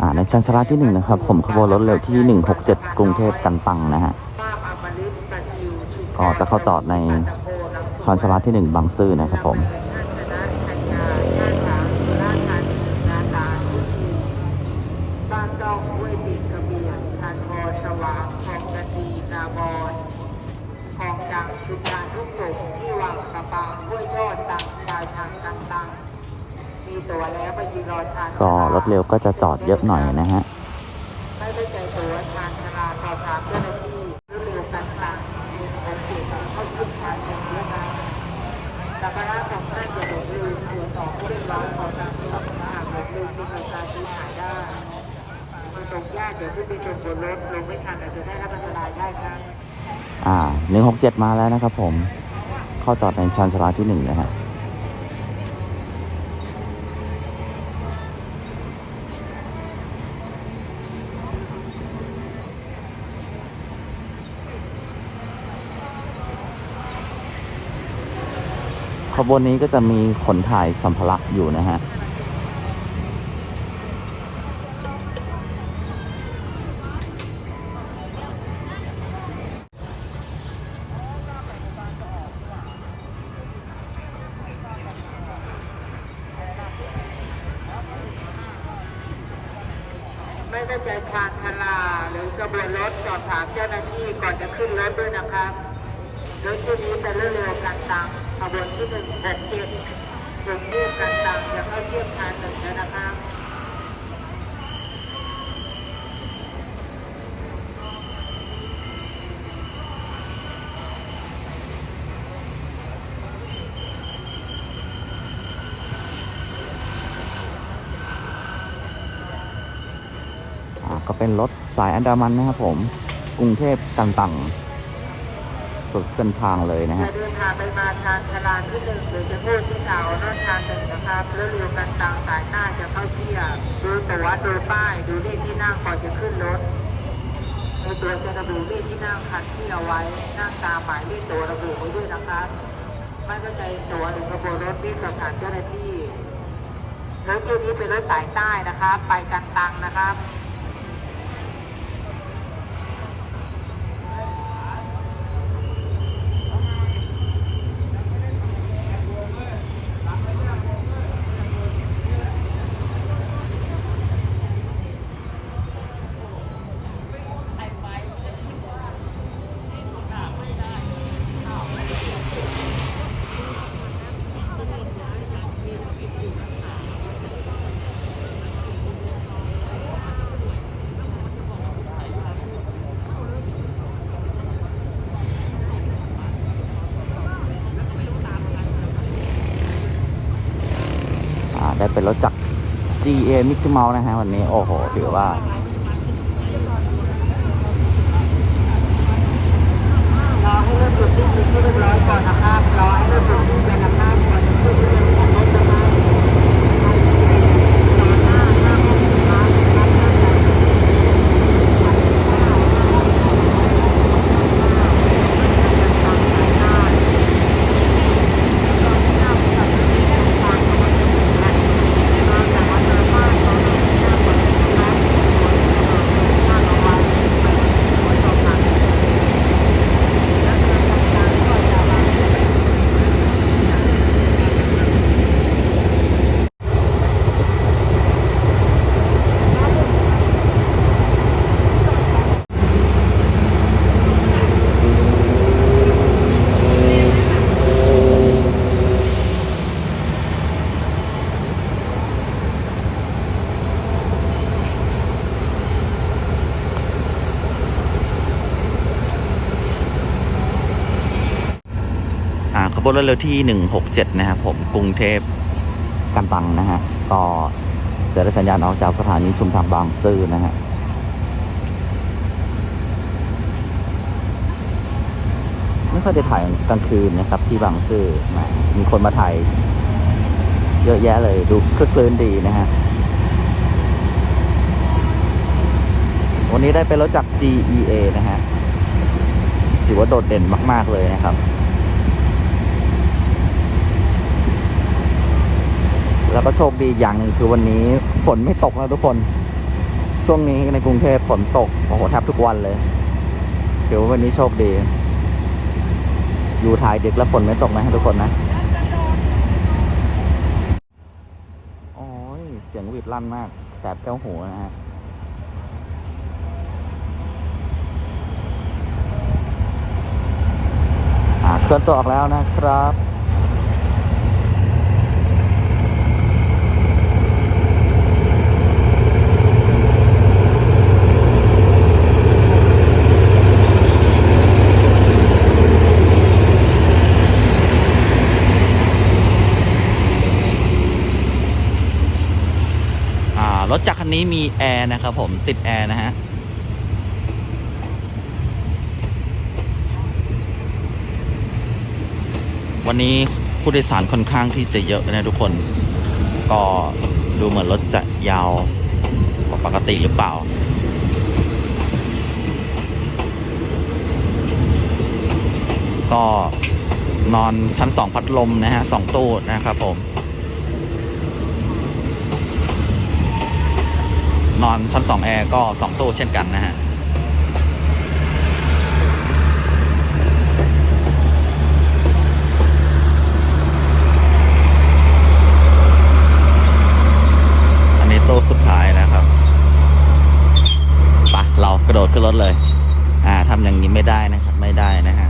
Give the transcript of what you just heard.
อ่าในชันชาลาที่หนึ่งนะครับ ผมขบวนรถเร็วที่หนึ่งหกเจ็ดกรุงเทพกันตังนะฮะทราบอมฤตประจิวชุมก็จะเข้าจอดในชันชาลาที่หนึ่งบางซื่อนะครับผม ท่าชนะชัยยาท่าช้างสุราษฎร์ธานีนาตาลทุกทีบ้านดองห้วยปิดกระเบียนทานพอชวางคลองกระดีนาบอนคลองจังชุมนานทุกสุขที่วังกระปังห้วยยอดตังชายทางกันตัง มีตัวแล้วไปยืนรอชาญ ก็รถเร็วก็จะจอดเยอะหน่อยนะฮะไม่ได้ใจตัวชาญชลาสอบถามเจ้าหน้าที่รถเร็วกันตังมีของเสียเข้าขึ้นชาญเป็นเยอะนะแต่พระราของท่านจะหลงลืมเสียต่อผู้เรียกร้องขอตามที่เราหากหลงลืมจะมีการซื้อขายได้มันตกยากเดี๋ยวขึ้นไปชนบนรถลงไม่ทันอาจจะได้รับอันตรายได้ครับอ่าหนึ่งหกเจ็ดมาแล้วนะครับผม เข้าจอดในชันชาลาที่หนึ่งนะฮะ ขบวนนี้ก็จะมีขนถ่ายสัมภาระอยู่นะฮะไม่เข้าใจชาญชลาหรือกระบวนรถสอบถามเจ้าหน้าที่ก่อนจะขึ้นรถด้วยนะครับรถที่นี้เป็นรถเร็วกันตัง ขบวนที่หนึ่งหกเจ็ดกรุงเทพกันตังจะเข้าเทียบชานหนึ่งแล้วนะครับอ่าก็เป็นรถสายอันดามันนะครับผม กรุงเทพกันตัง สุดเส้นทางเลยนะจะฮะเดินทางไปมาชานชาลาที่หนึ่งหรือจะพูดที่เสารถชานหนึ่งนะครับรถเร็วกันตังสายหน้าจะเข้าเที่ยบดูตั๋วดูป้ายดูเลขที่นั่งก่อนจะขึ้นรถในตัวจะระบุเลขที่นั่งคันที่เอาไว้นั่งตามหมายเลขตัวระบุไว้ด้วยนะครับไม่เข้าใจตัวหรือขบวนรถวิ่สอบถามเจ้าหน้าที่รถเที่ยวนี้เป็นรถสายใต้นะครับ ไปกันตังนะครับ ได้เป็นรถจักร GA Mickey Mouse นะฮะวันนี้ โอ้โห ถือว่ารอให้เริ่มจุดที่จุดเรียบร้อยก่อนนะครับรอให้เริ่มจุดที่เป็นนะครับก่อนจะขึ้นเรือของรถนะครับ อ่าขบวนรถเร็วที่ 167 นะครับผมกรุงเทพกันตังนะฮะ ก็จะได้สัญญาณออกจากสถานีชุมทางบางซื่อนะฮะไม่ค่อยได้ถ่ายกลางคืนนะครับ ที่บางซื่อมีคนมาถ่ายเยอะแยะเลยดูคลึกคลื้นดีนะฮะ วันนี้ได้เป็นรถจาก GEA นะฮะถือว่าโดดเด่นมาก ๆ เลยนะครับ แล้วก็โชคดีอย่างหนึ่งคือวันนี้ฝนไม่ตกนะทุกคน ช่วงนี้ในกรุงเทพฝนตกโอ้โหแทบทุกวันเลยถือว่าวันนี้โชคดี อยู่ถ่ายดึกแล้วฝนไม่ตกนะทุกคนนะโอ้ยเสียงวีดลั่นมากแสบแก้วหูนะฮะเคลื่อนตัวออกแล้วนะครับ อ่ารถจักรคั นนี้มีแอร์นะครับผมติดแอร์นะฮะวันนี้ผู้โดยสารค่อนข้างที่จะเยอะนะทุกคน ก็ดูเหมือนรถจะยาวกว่าปกติหรือเปล่า ก็นอนชั้นสองพัดลมนะฮะสองตู้นะครับผม นอนชั้นสองแอร์ก็สองตู้เช่นกันนะฮะอันนี้ตู้สุดท้ายนะครับไปะเรากระโดดขึ้นรถเลย อ่าทำอย่างนี้ไม่ได้นะครับ ไม่ได้นะฮะ